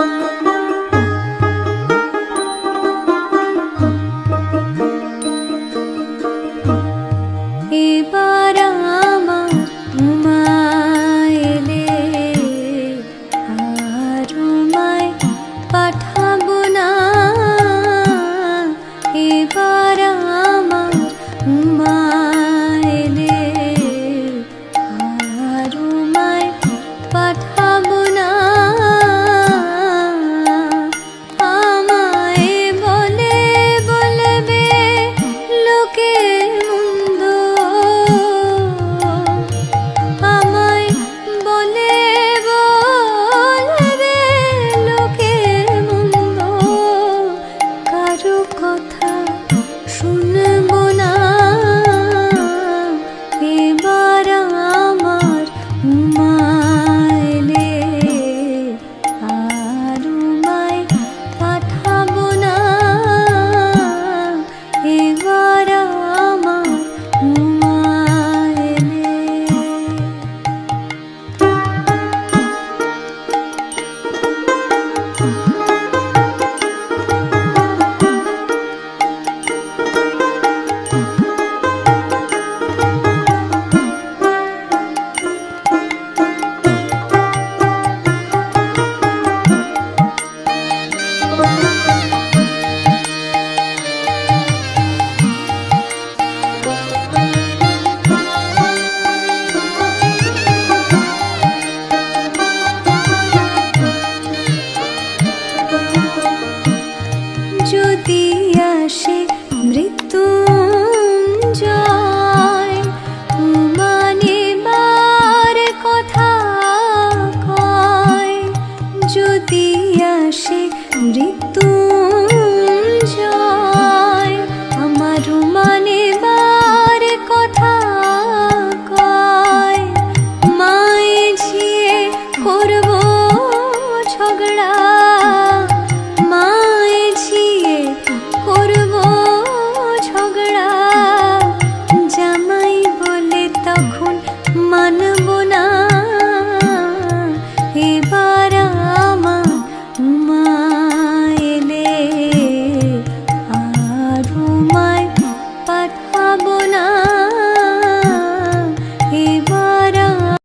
You. কথা শুনে আসে মৃত্যুঞ্জয় মানে কথা কয় যদি আসে আমার কথা কয় করব ঝগড়া